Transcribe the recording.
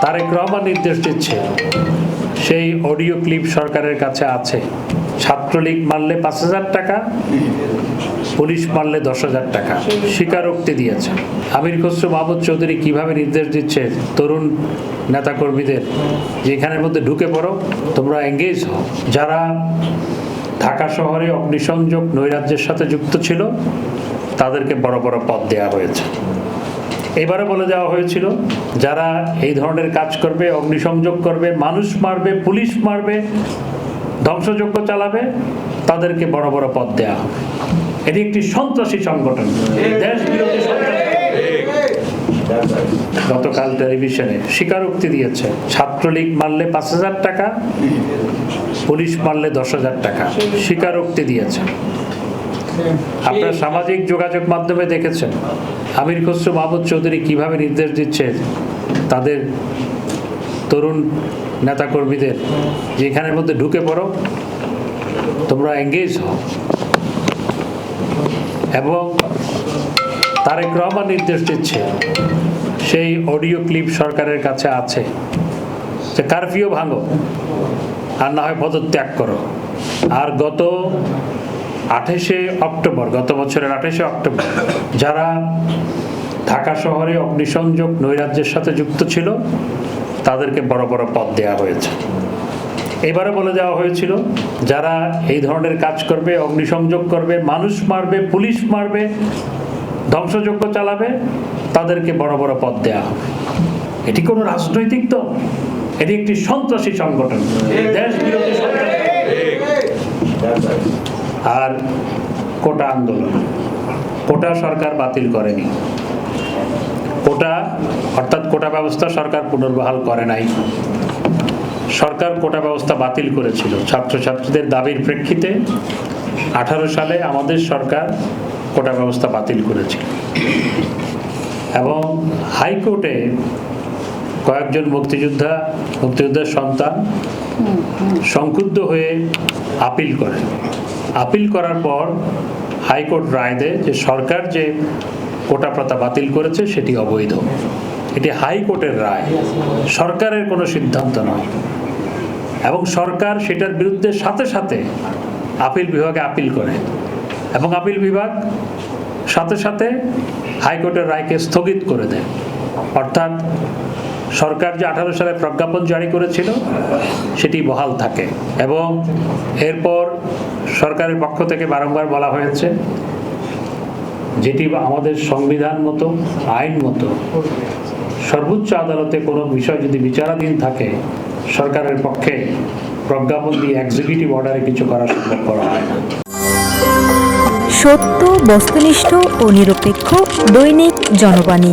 তারেক রহমান নির্দেশ দিচ্ছে। সেই অডিও ক্লিপ সরকারের কাছে আছে। ছাত্রলীগ মারলে পাঁচ হাজার টাকা, পুলিশ মারলে দশ হাজার টাকা। স্বীকারোক্তি দিয়েছে। আমির খসরু মাহমুদ চৌধুরী কীভাবে নির্দেশ দিচ্ছে তরুণ নেতাকর্মীদের? যে এখানের মধ্যে ঢুকে পড়ো, তোমরা এঙ্গেজ হও। যারা ঢাকা শহরে অগ্নিসংযোগ নৈরাজ্যের সাথে যুক্ত ছিল, তাদেরকে বড় বড় পদ দেওয়া হয়েছে। এবারে বলে দেওয়া হয়েছিল, যারা এই ধরনের কাজ করবে, অগ্নিসংযোগ করবে, মানুষ মারবে, পুলিশ মারবে, ধ্বংসযজ্ঞ চালাবে, তাদেরকে বড় বড় পদ দেওয়া হবে। এটি একটি সন্ত্রাসী সংগঠন। দেশ বিরোধী গতকাল টেলিভিশনে স্বীকারোক্তি দিয়েছে, ছাত্রলীগ মারলে পাঁচ হাজার টাকা, পুলিশ মারলে দশ হাজার টাকা। স্বীকারোক্তি দিয়েছে। আপনার সামাজিক যোগাযোগ মাধ্যমে দেখেছেন। আমির খসরু মাহমুদ চৌধুরী কীভাবে নির্দেশ দিচ্ছে তাদের তরুণ নেতাকর্মীদের? যে এখানের মধ্যে ঢুকে পড়ো, তোমরা এঙ্গেজ হও। এবং তারেক রহমান নির্দেশ দিচ্ছে, সেই অডিও ক্লিপ সরকারের কাছে আছে। যে কারফিউ ভাঙো, আর না হয় পদত্যাগ করো। আর গত আঠাশে অক্টোবর, গত বছরের আঠাশে অক্টোবর, যারা ঢাকা শহরে অগ্নিসংযোগ নৈরাজ্যের সাথে যুক্ত ছিল, তাদেরকে বড় বড় পদ দেওয়া হয়েছে। এবারে বলে দেওয়া হয়েছিল, যারা এই ধরনের কাজ করবে, অগ্নিসংযোগ করবে, মানুষ মারবে, পুলিশ মারবে, ধ্বংসযজ্ঞ চালাবে, তাদেরকে বড় বড় পদ দেওয়া হবে। এটি কোনো রাজনৈতিক দল, এটি একটি সন্ত্রাসী সংগঠন, দেশ বিরোধী সংগঠন আর কোটা আন্দোলন। কোটা সরকার বাতিল করেনি। কোটা অর্থাৎ কোটা ব্যবস্থা সরকার পুনর্বহাল করে নাই। সরকার কোটা ব্যবস্থা বাতিল করেছিল। ছাত্রছাত্রীদের দাবির প্রেক্ষিতে আঠারো সালে আমাদের সরকার কোটা ব্যবস্থা বাতিল করেছিল। এবং হাইকোর্টে কয়েকজন মুক্তিযোদ্ধা মুক্তিযোদ্ধার সন্তান সংক্ষুব্ধ হয়ে আপিল করে আপিল করার পর হাইকোর্ট রায় দেয় যে সরকার যে কোটা প্রথা বাতিল করেছে সেটি অবৈধ। এটি হাইকোর্টের রায়। সরকারের কোনো সিদ্ধান্ত নয়। এবং সরকার সেটার বিরুদ্ধে সাথে সাথে আপিল বিভাগে আপিল করে। এবং আপিল বিভাগ সাথে সাথে হাইকোর্টের রায়কে স্থগিত করে দেয়। অর্থাৎ সরকার যে আঠারো সালে প্রজ্ঞাপন জারি করেছিল, সেটি বহাল থাকে। এবং এরপর সরকারের পক্ষ থেকে বারংবার বলা হয়েছে, যেটি আমাদের সংবিধান মতো, আইন মতো, সর্বোচ্চ আদালতে কোনো বিষয় যদি বিচারাধীন থাকে, সরকারের পক্ষে প্রজ্ঞাপন দিয়ে এক্সিকিউটিভ অর্ডারে কিছু করা সম্ভব করা হয় না। সত্য, বস্তুনিষ্ঠ ও নিরপেক্ষ দৈনিক জনবাণী।